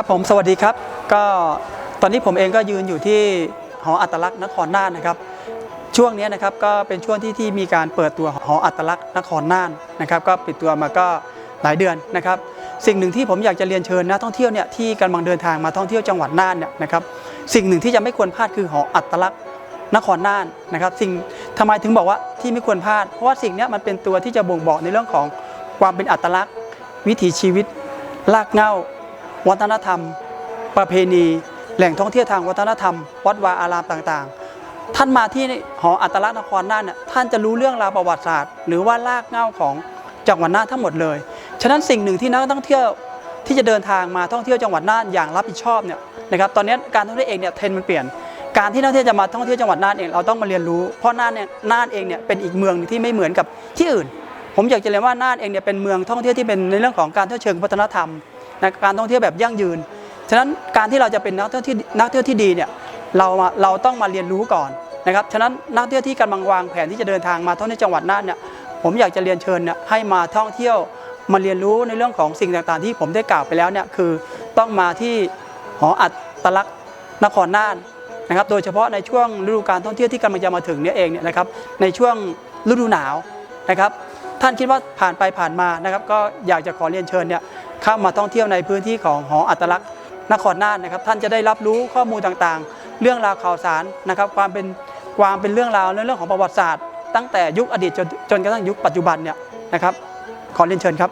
ครับผมสวัสดีครับ ก็ตอนนี้ผมเองก็ยืนอยู่ที่หออัตลักษณ์นครน่านนะครับ ช่วงนี้นะครับก็เป็นช่วงที่ที่มีการเปิดตัวหออัตลักษณ์นครน่านนะครับ ก็ปิดตัวมาก็หลายเดือนนะครับ สิ่งหนึ่งที่ผมอยากจะเรียนเชิญนักท่องเที่ยวเนี่ยที่กำลังเดินทางมาท่องเที่ยวจังหวัดน่านเนี่ยนะครับ สิ่งหนึ่งที่จะไม่ควรพลาดคือหออัตลักษณ์นครน่านนะครับ สิ่งทำไมถึงบอกว่าที่ไม่ควรพลาด เพราะว่าสิ่งนี้มันเป็นตัวที่จะบ่งบอกในเรื่องของความเป็นอัตลักษณ์ วิถีชีวิตรากเหง้า วัฒนธรรม ประเพณี แหล่งท่องเที่ยวทางวัฒนธรรม วัดวาอารามต่างๆ ท่านมาที่หออัตลักษณ์นครน่านเนี่ยท่านจะรู้เรื่องราวประวัติศาสตร์ หรือว่ารากเหง้าของจังหวัดน่านทั้งหมดเลย ฉะนั้นสิ่งหนึ่งที่นักท่องเที่ยวที่จะเดินทางมาท่องเที่ยวจังหวัดน่านอย่างรับผิดชอบเนี่ยนะครับตอนนี้การท่องเที่ยวเองเนี่ยเทรนด์มันเปลี่ยน การที่นักท่องเที่ยวจะมาท่องเที่ยวจังหวัดน่านเองเราต้องมาเรียนรู้ เพราะน่านเนี่ยน่านเองเนี่ยเป็นอีกเมืองหนึ่งที่ไม่เหมือนกับที่อื่น ผมอยากจะเรียนว่าน่านเองเนี่ยเป็นเมืองท่องเที่ยวที่เป็นในเรื่องของการเที่ยวเชิงวัฒนธรรม นะการท่องเที่ยวแบบยั่งยืน ฉะนั้นการที่เราจะเป็นนักเที่ยวที่นักเที่ยวที่ดีเนี่ยเราาเราต้องมาเรียนรู้ก่อนนะครับ ฉะนั้นนักเที่ยวที่กำลังวางแผนที่จะเดินทางมาท่องเที่ยวจังหวัดน่านเนี่ยผมอยากจะเรียนเชิญเนี่ยให้มาท่องเที่ยวมาเรียนรู้ในเรื่องของสิ่งต่างๆ ที่ผมได้กล่าวไปแล้วเนี่ยคือต้องมาที่หออัตลักษณ์นครน่านนะครับ โดยเฉพาะในช่วงฤดูการท่องเที่ยวที่กำลังจะมาถึงเนี่ยเองเนี่ยนะครับในช่วงฤดูหนาว นะครับ ท่านคิดว่าผ่านไปผ่านมานะครับ ก็อยากจะขอเรียนเชิญเนี่ยเข้ามาท่องเที่ยวในพื้นที่ของหออัตลักษณ์นครน่านนะครับ ท่านจะได้รับรู้ข้อมูลต่างๆ เรื่องราวข่าวสารนะครับ ความเป็นความเป็นเรื่องราวในเรื่องของประวัติศาสตร์ ตั้งแต่ยุคอดีตจนจนกระทั่งยุคปัจจุบันเนี่ยนะครับ ขอเรียนเชิญครับ